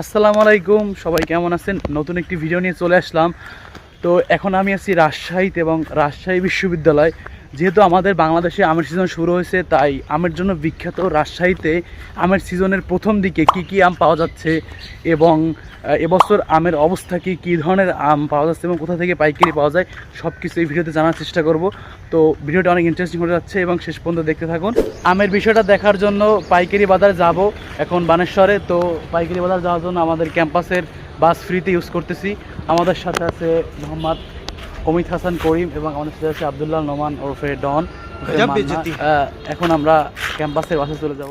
আসসালামু আলাইকুম, সবাই কেমন আছেন? নতুন একটি ভিডিও নিয়ে চলে আসলাম। তো এখন আমি আছি রাজশাহীতে এবং রাজশাহী বিশ্ববিদ্যালয়। যেহেতু আমাদের বাংলাদেশে আমের সিজন শুরু হয়েছে, তাই আমের জন্য বিখ্যাত রাজশাহীতে আমের সিজনের প্রথম দিকে কি কি আম পাওয়া যাচ্ছে এবং এবছর আমের অবস্থা কি, কী ধরনের আম পাওয়া যাচ্ছে এবং কোথা থেকে পাইকারি পাওয়া যায় সব কিছু এই ভিডিওতে জানার চেষ্টা করব। তো ভিডিওটা অনেক ইন্টারেস্টিং হয়ে যাচ্ছে এবং শেষ পর্যন্ত দেখতে থাকুন। আমের বিষয়টা দেখার জন্য পাইকারি বাজার যাব এখন বানেশ্বরে। তো পাইকারি বাজার যাওয়ার জন্য আমাদের ক্যাম্পাসের বাস ফ্রিতে ইউজ করতেছি। আমাদের সাথে আছে মোহাম্মদ অমিত হাসান করিম এবং আমাদের সাথে আছে আবদুল্লাহ নোমান ওরফে ডন এখন আমরা ক্যাম্পাসের বাসে চলে যাব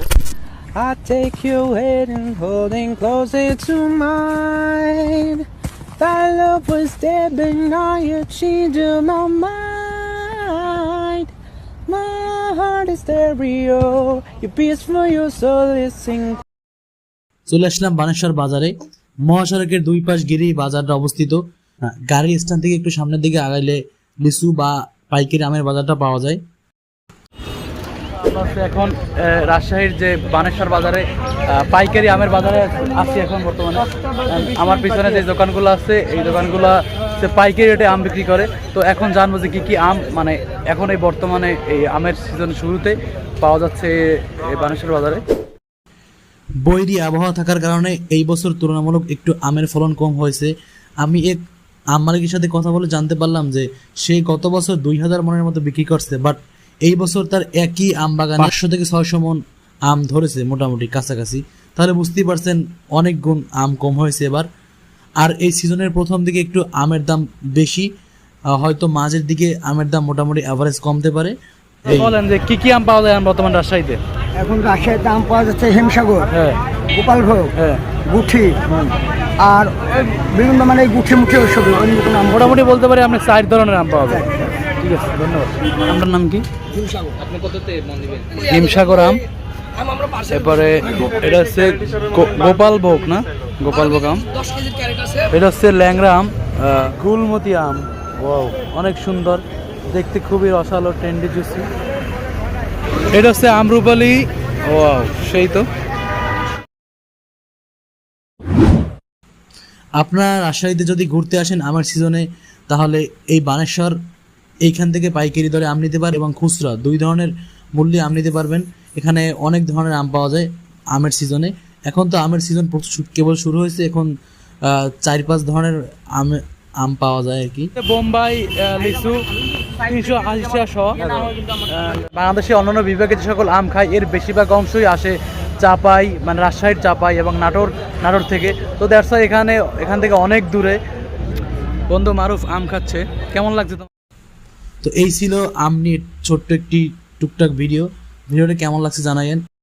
I take your hand and holding closer to mine. That love was there, but now you changed my mind. My heart is stereo, your peaceful, your soul is sing. চলে আসলাম বানেশ্বর বাজারে মহাসড়কের দুই পাশ ঘিরেই বাজারটা অবস্থিত হ্যাঁ, গাড়ির স্ট্যান্ড থেকে একটু সামনের দিকে আগাইলে লিচু বা পাইকারি আমের বাজারটা পাওয়া যায়। এখন রাজশাহীর যে বানেশ্বর বাজারে পাইকারি আমের বাজারে আছি এখন বর্তমানে। আমার পিছনে যে দোকানগুলো আছে এই দোকানগুলো হচ্ছে পাইকারি রেটে আম বিক্রি করে। তো এখন জানব যে কী কী আম মানে এখন এই বর্তমানে এই আমের সিজন শুরুতে পাওয়া যাচ্ছে এই বানেশ্বর বাজারে। বৈরী আবহাওয়া থাকার কারণে এই বছর তুলনামূলক একটু আমের ফলন কম হয়েছে। আমি এক আম মালিকের সাথে কথা বলে জানতে পারলাম যে সে গত বছর দুই হাজার মনের মতো বিক্রি করছে বাট এই বছর তার একই আম বাগানে পাঁচশো থেকে ছয়শো মন আম ধরেছে মোটামুটি কাছাকাছি। তাহলে বুঝতেই পারছেন অনেক গুণ আম কম হয়েছে এবার। আর এই সিজনের প্রথম দিকে একটু আমের দাম বেশি আহ, হয়তো মাঝের দিকে আমের দাম মোটামুটি অ্যাভারেজ কমতে পারে। বলেন যে কী কী আম পাওয়া যায় এখন বর্তমান রাজশাহীতে? এখন রাজশাহীর দাম পাওয়া যাচ্ছে হিমসাগর হ্যাঁ। গোপালভোগ হ্যাঁ। গুঠি আর বিভিন্ন মানে গুঠি মুঠি ওইসব নাম মোটামুটি বলতে পারি আপনি চার ধরনের আম পাওয়া যায়। ঠিক আছে, ধন্যবাদ। আপনার নাম কি? হিমসাগর আম। এরপরে এটা হচ্ছে গোপাল ভোগ, না? গোপাল ভোগ আম। এটা হচ্ছে ল্যাংরা আম গুলমতি আম। অনেক সুন্দর। দেখতে খুবই রসালো ট্রেন্ডি জুসি এটা হচ্ছে আমরুপালি। ও সেই তো। আপনারা রাজশাহীতে যদি ঘুরতে আসেন আমার সিজনে তাহলে এই বানেশ্বর এইখান থেকে পাইকারি দরে আম নিতে পারেন এবং খুচরা, দুই ধরনের মূল্যে আম নিতে পারবেন। এখানে অনেক ধরনের আম পাওয়া যায় আমের সিজনে এখন তো আমের সিজন কেবল শুরু হয়েছে, এখন চার পাঁচ ধরনের আম আম পাওয়া যায় আর কি। বোম্বাই লিচু তিনশো আশি টাকা শ বাংলাদেশে অন্যান্য বিভাগে যে সকল আম খায়, এর বেশিরভাগ অংশই আসে চাপাই মানে রাজশাহীর চাপাই এবং নাটোর নাটোর থেকে। তো দ্যাটস এখানে, এখান থেকে অনেক দূরে বন্ধু মারুফ আম খাচ্ছে। কেমন লাগছে তোমার? তো এই ছিল আম নিয়ে ছোট্ট একটি টুকটাক ভিডিও ভিডিওটা কেমন লাগছে জানাইন